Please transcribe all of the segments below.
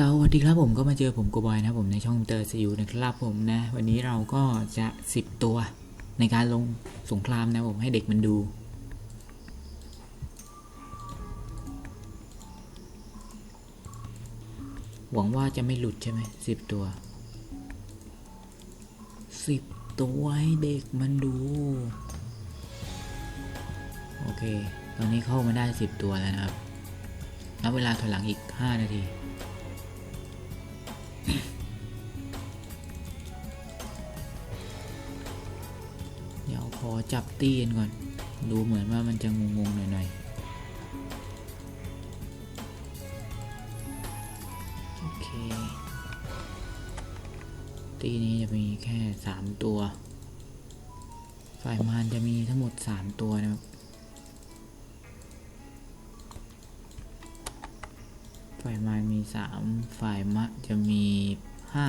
สวัสดีครับผมก็มาเจอผมโกบอยนะครับผมในช่องเตอร์ซียูนะครับผมนะวันนี้เราก็จะสิบตัวในการลงสงครามนะผมให้เด็กมันดู หวังว่าจะไม่หลุดใช่ไหมสิบตัวสิบตัวให้เด็กมันดู โอเค ตอนนี้เข้ามาได้สิบตัวแล้วนะครับนับเวลาถอยหลังอีกห้านาที เดี๋ยวขอจับตีกันก่อน ดูเหมือนว่ามันจะงงๆหน่อยๆ โอเค ตีนี้จะมีแค่สามตัว ฝ่ายมารจะมีทั้งหมดสามตัวนะครับ ฝ่ายมารมีสามฝ่ายมะจะมีห้า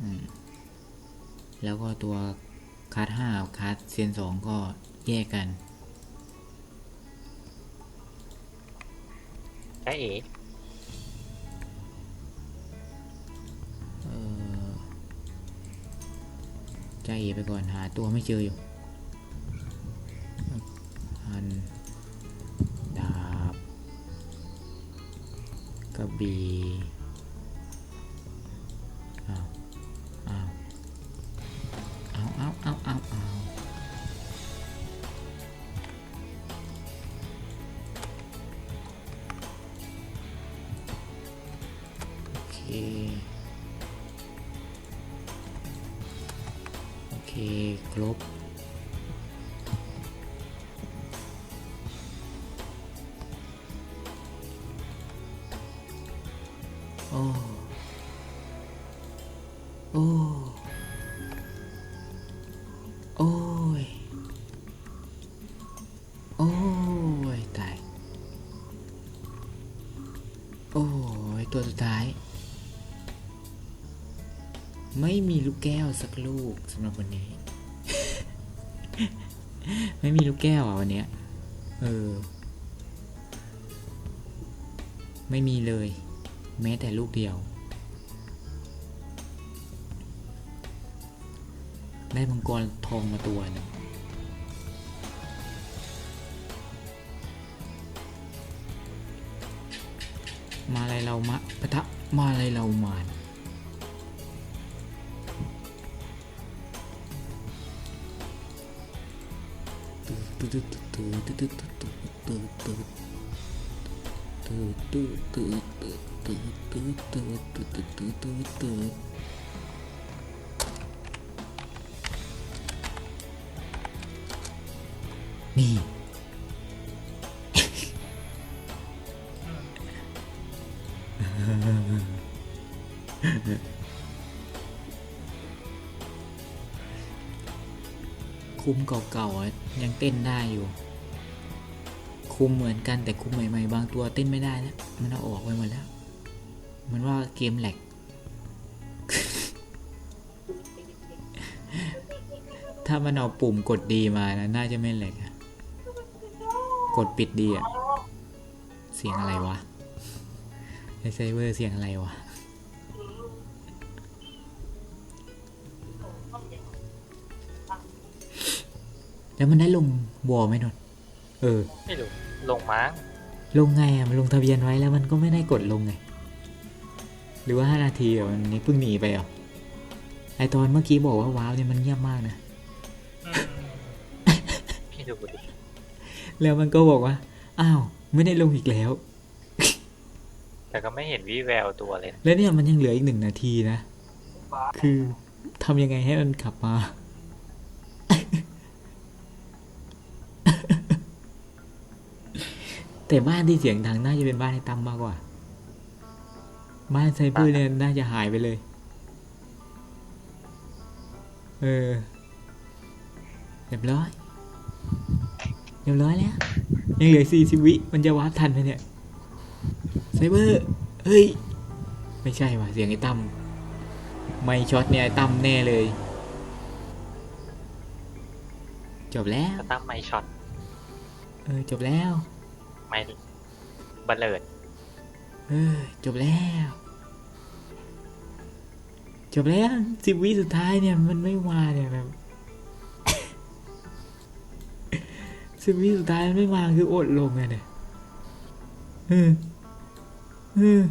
อืมแล้วก็ตัวคาร์ดห้ากับคาร์ดเซียนสองก็แยกกันใช่เอ๋เออใจเอไปก่อนหาตัวไม่เจออยู่ กระบี่อ้าวอ้าวอ้าว โอ้ยตัวสุดท้าย ไม่มีลูกแก้วสักลูกสำหรับวันนี้ ไม่มีลูกแก้วอะวันเนี้ยเออ ไม่มีเลย แม้แต่ลูกเดียว ได้มังกรทองมาตัวหนึง มาอะไรเรามะปะทะมาอะไรเรามานนี่ คุมเก่าๆยังเต้นได้อยู่ คุมเหมือนกันแต่คุมใหม่ ๆ บางตัวเต้นไม่ได้แล้วมันเอาออกไปหมดแล้ว มันว่าเกมแหลกถ้ามันเอาปุ่มกดดีมานะน่าจะไม่แหลกกดปิดดีอะเสียงอะไรวะไอไซเวอร์เสียงอะไรวะ แล้วมันได้ลงวอลไหมนนท์เออ ไม่รู้ลงมั้งลงไงอะมันลงทะเบียนไว้แล้วมันก็ไม่ได้กดลงไง หรือว่าห้านาทีอะมันนี่เพิ่งหนีไปอะไอตอนเมื่อกี้บอกว่าว้าวเนี่ยมันเงียบมากนะพี่ดูดิแล้วมันก็บอกว่า อ้าว ไม่ได้ลงอีกแล้ว แต่ก็ไม่เห็นวิแววตัวเลย แล้วเนี่ยมันยังเหลืออีกหนึ่งนาทีนะ คือทำยังไงให้มันขับมา แต่บ้านที่เสียงดังน่าจะเป็นบ้านไอ้ตั้มมากกว่า บ้านไซเบอร์เนี่ยน่าจะหายไปเลย เออเรียบร้อยเรียบร้อยแล้ว ยังเหลือสี่สิบวิ มันจะวาร์ปทันไหมเนี่ยไซเบอร์ เฮ้ย ไม่ใช่ว่ะ เสียงไอ้ตั้มไม่ช็อตเนี่ยไอ้ตั้มแน่เลย จบแล้วก็ตั้งไม่ช็อต เออ จบแล้ว ไม่บัลเลิดเออจบแล้ว จบแล้วสิบวิสุดท้ายเนี่ยมันไม่มาเนี่ยแบบสิบวิสุดท้ายมันไม่มาคืออดลงไงเนี่ยเออเออ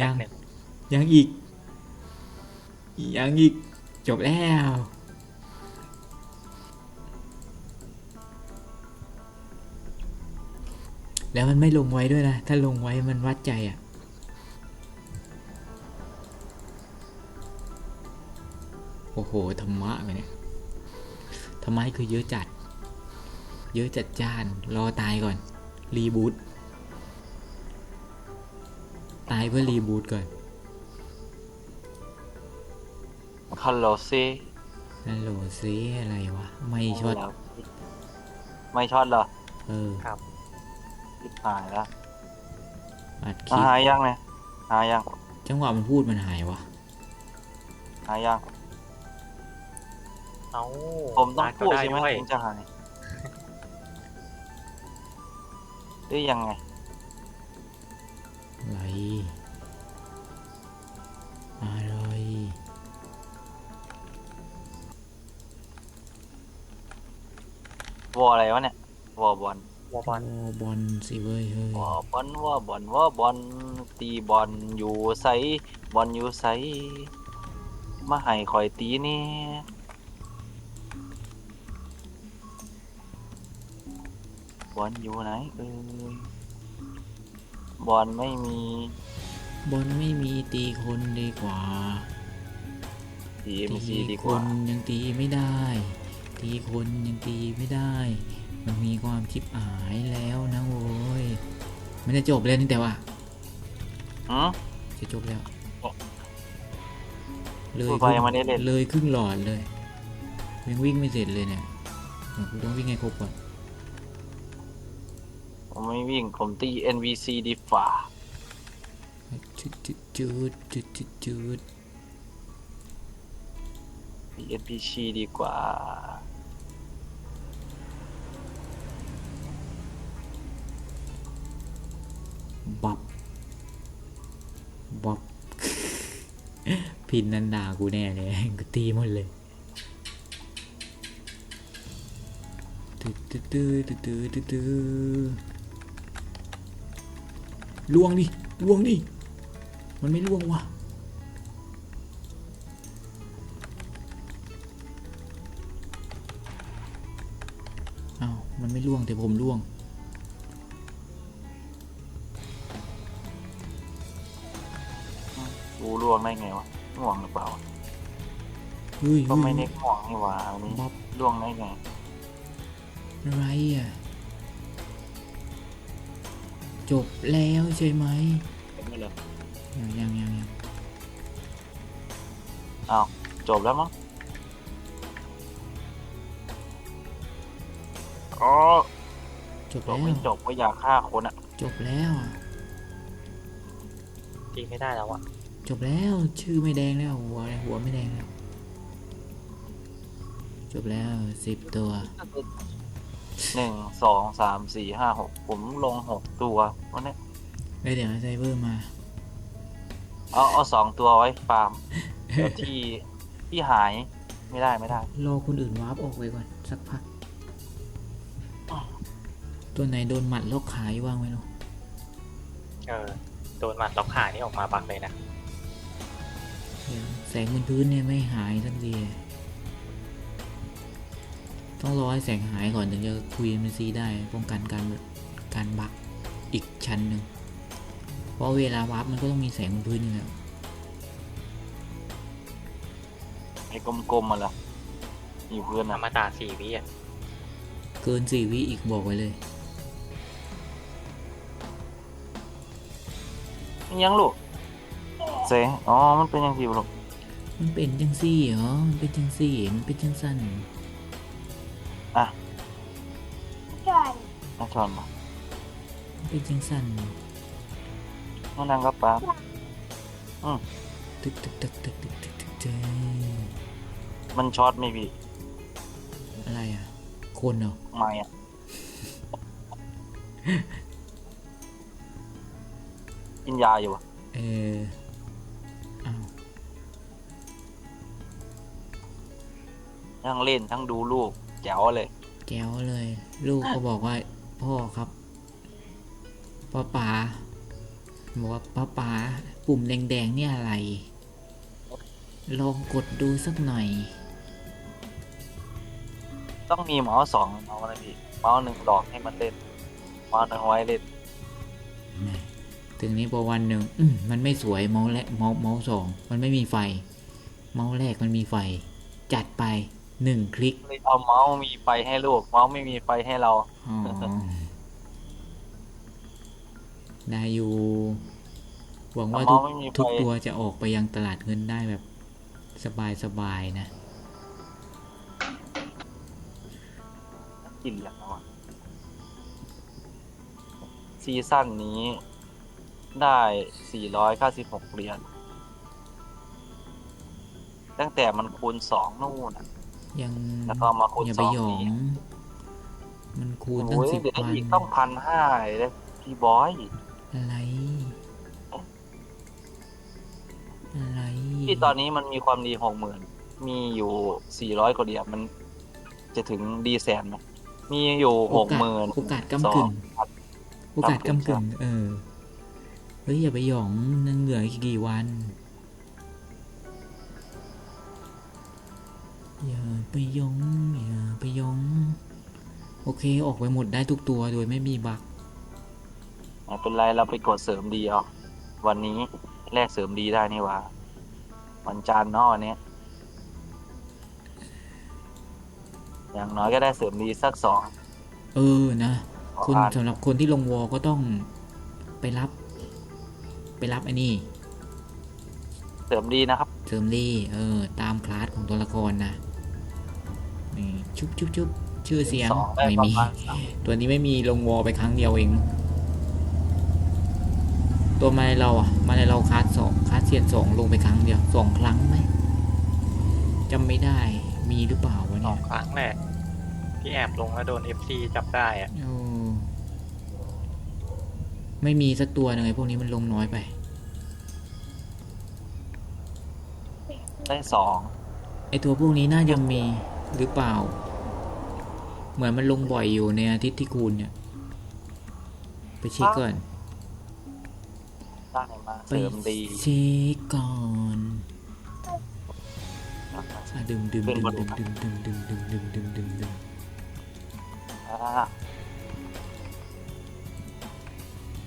ยังหนึ่งยังอีก ยังอีก จบแล้ว แล้วมันไม่ลงไว้ด้วยนะ ถ้าลงไว้มันวัดใจอะ่ะ โอ้โห ธรรมะไปเนี่ย ธรรมะคือเยอะจัด เยอะจัดจาน รอตายก่อน รีบูต ตายเพื่อรีบูตก่อน ฮัลโหลซีฮัลโหลซีอะไรวะ ไม่ช็อต ไม่ช็อตเหรอ เออทิบ หายแล้วอัดคอะลิปหายยังเนี่ยหายยังจังหวะมันพูดมันหายวะหายยังเอ้าผมต้องาร์คพูดก็ใช่ไหมด้วยถึงจะหายหรือยังไงอะไรอะไรวออะไรวะเนี่ยวอบอล วอลบอลโอ้บอลสิเว้ยเฮ้ยวอบอลวอบอลวอบอลตีบอลอยู่ไสบอลอยู่ไสมาให้คอยตีนี่บอลอยู่ไหนเอ้ยบอลไม่มีบอลไม่มีตีคนดีกว่าทีเอ็มตีซีดีคกว่านยังตีไม่ได้ ตีคนยังตีไม่ได้ มันมีความชิบหายแล้วนะโว้ยมันจะจบแล้วนี่แต่ว่าหืมจะจบแล้ว เลยพูดไปยังไม่ได้เล่นเลยครึ่งหลอดเลยยังวิ่งไม่เสร็จเลยเนี่ยเดี๋ยวกูต้องวิ่งให้ครบก่อนผมไม่วิ่งผมตี NVC ดีฝ่าจุดจุดจุดจุดจุดจุดตี NPC ดีกว่า บับบับพินนันดากูแน่เลยกูตีหมดเลยตื้อตื้อตื้อตื้อตื้อตื้อลวงดิลวงดิมันไม่ลวงวะอ้าวมันไม่ล่วงแต่ผมล่วง รู้ล่วงได้ไงวะง่วงหรือเปล่าเฮ้ยก็เฮ้ยไม่ได้ง่วงนี่หว่าอันนี้บ๊อบล่วงได้ไงอะไรอะ จบแล้วใช่ไหมไม่เลยยังยังยังยังอ้าวจบแล้วมั้งอ๋อจบจแล้บวไม่จบก็อยากฆ่าคนอะจบแล้วอะ ตีไม่ได้แล้วอะ จบแล้วชื่อไม่แดงแล้วหัวหัวไม่แดงแล้ว จบแล้วสิบตัวหนึ่งสองสามสี่ห้าหกผมลงหกตัววันนี้แล้วเดี๋ยวไซเบอร์มา เอาเอาสองตัวไว้ฟาร์มเดี๋ยวที่ที่หายไม่ได้ไม่ได้รอคนอื่นวาร์ปออกไปก่อน สักพัก ตัวไหนโดนหมัดล็อกขายว่างไว้เนาะเออโดนหมัดล็อกขานี่ออกมาบักเลยนะเดี๋ยวแส งบนพื้นเนี่ยไม่หายสักทีต้องรอให้แสงหายก่อนถึงจะคุยมันซีได้ป้องกันการการบักอีกชั้นหนึ่งเพราะเวลาวาร์ปมันก็ต้องมีแสงบนพื้นอยู่แล้วไอ้กลมๆมาละอยู่เพื่อนออะมตะสี่วิอะเกินสี่วิอีกบอกไว้เลย ยังลูกเสงอ๋อ มันเป็นยังไงลูก มันเป็นจังซี่เหรอ มันเป็นจังซี่ มันเป็นจังสั้นอะจอนนักชอนมามันเป็นจังสั้นน้องนางก็ปั๊อือตึกตึกตึกตึกตึกตึกตึกเจมันช็อตไม่พี่อะไรอะ คนเหรอ ไม่อะกินยาอยู่ปะเออ ทั้งเล่นทั้งดูลูกแจ๋วเลย แก้วเลย ลูกก็บอกว่า พ่อครับป้าป๋าบอกว่าป้าป๋าปุ่มแดงๆเนี่ยอะไร ลองกดดูสักหน่อย ต้องมีเมาส์สองเมาส์นะพี่เมาส์หนึ่งดอกให้มันเล่นเมาส์หนึ่งไว้เล่นถึงนี้พอวันหนึ่งอืมมันไม่สวยเมาส์แรกเมาส์เมาส์สองมันไม่มีไฟ เมาส์แรกมันมีไฟ จัดไป หนึ่งคลิกเลยเอาเมาส์มีไฟให้ลูก เมาส์ไม่มีไฟให้เราอ๋อได้อยู่ หวังว่าเมาทุส์กไม่มีไฟทุกตัวจะออกไปยังตลาดเงินได้แบบสบายสบายๆนะกินอย่างวะซีซั่นนี้ได้ 496เหรียญตั้งแต่มันคูณสองนู่นน่ะ ยังแล้วก็มาคูณอย่าสไปองหยองนี้มันคูณตั้งโอ้ยสิบเดี๋ยววันอีกต้องพันห้าเลยพี่บอย อะไร อะไรที่ตอนนี้มันมีความดีหกหมื่น มีอยู่สี่ร้อยกว่าเหรียญมันจะถึงดีแสนไหมมีอยู่หกหมื่นโอกาสกำกึ่ง โอกาสกำกึ่ง เออ เฮ้ยอย่าไปหยองนังเหลืออีกกี่วัน อย่าไปหยองอย่าไปหยองโอเคออกไปหมดได้ทุกตัวโดยไม่มีบักไม่เป็นไรเราไปกดเสริมดีเอาวันนี้แลกเสริมดีได้นี่หว่าวันจันทร์เนาะวันนี้อย่างน้อยก็ได้เสริมดีสักสองเออนะคุณอ่านสำหรับคนที่ลงวอก็ต้องไปรับ ไปรับไอ้นี่ เสริมดีนะครับ เสริมดีเออ ตามคลาสของตัวละครนะ นี่ชุบชุบชุบชื่อเสียง สองได้ไม่ประมี มาณสามตัวนี้ไม่มีลงวอลไปครั้งเดียวเอง ตัวมาในเราอะ มาในเราคลาสสองคลาสเซียนสองลงไปครั้งเดียวสองครั้งไหมจำไม่ได้ มีหรือเปล่าวะสเนี่อยงครั้งแหละที่แอบลงแล้วโดนเอฟซีจับได้อะโอ้ไม่มีสักตัวหนึ่งไอ้พวกนี้มันลงน้อยไป ได้สองไอตัวพวกนี้น่าจะมี หรือเปล่า เหมือนมันลงบ่อยอยู่ในอาทิตย์ที่คูณเนี่ย ไปเช็คก่อนได้มาไปเสริมดีเช็คก่อนอะดึมดึมดึมดึมดึมดึมดึมดึมดึมดึมดึมดึมอ่า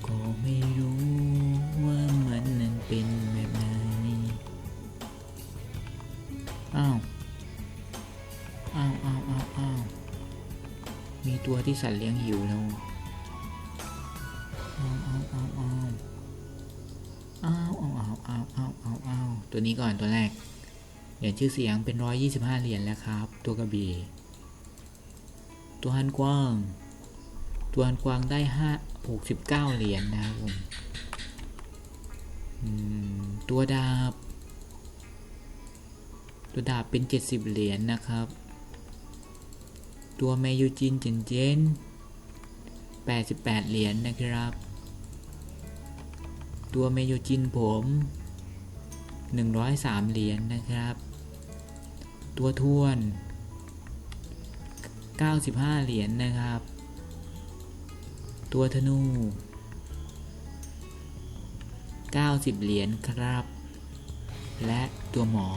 ก็ไม่รู้ว่ามันนั้นเป็นแบบไหนอ้าว มีตัวที่สัตว์เลี้ยงหิวแล้วอ้าวอ้าวอ้าวอ้าวอ้าวอ้าวอ้าวตัวนี้ก่อนตัวแรกเหรียญชื่อเสียงเป็นร้อยยี่สิบห้าเหรียญแล้วครับ ตัวกระบี่ตัวฮันกว้าง ตัวฮันกว้างได้ห้าหกสิบเก้าเหรียญนะครับตัวดาบ ตัวดาบเป็นเจ็ดสิบเหรียญนะครับ ตัวเมยูจินเจนเจนแปดสิบแปดเหรียญนะครับ ตัวเมยูจินผมหนึ่งร้อยสามเหรียญนะครับ ตัวทวนเก้าสิบห้าเหรียญนะครับ ตัวธนู 90 เหรียญครับ และตัวหมอ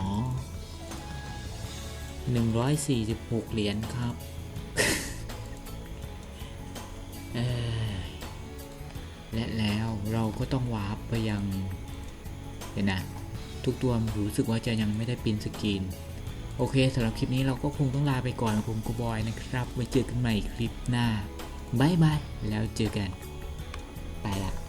146 เหรียญครับ และแล้วเราก็ต้องวาร์ปไปยังเดี๋ยวนะ ทุกตัวรู้สึกว่าจะยังไม่ได้ปินสกรีน โอเคสำหรับคลิปนี้เราก็คงต้องลาไปก่อนผมกูบอยนะครับ ไว้เจอกันใหม่คลิปหน้าบายบายแล้วเจอกัน ไปละ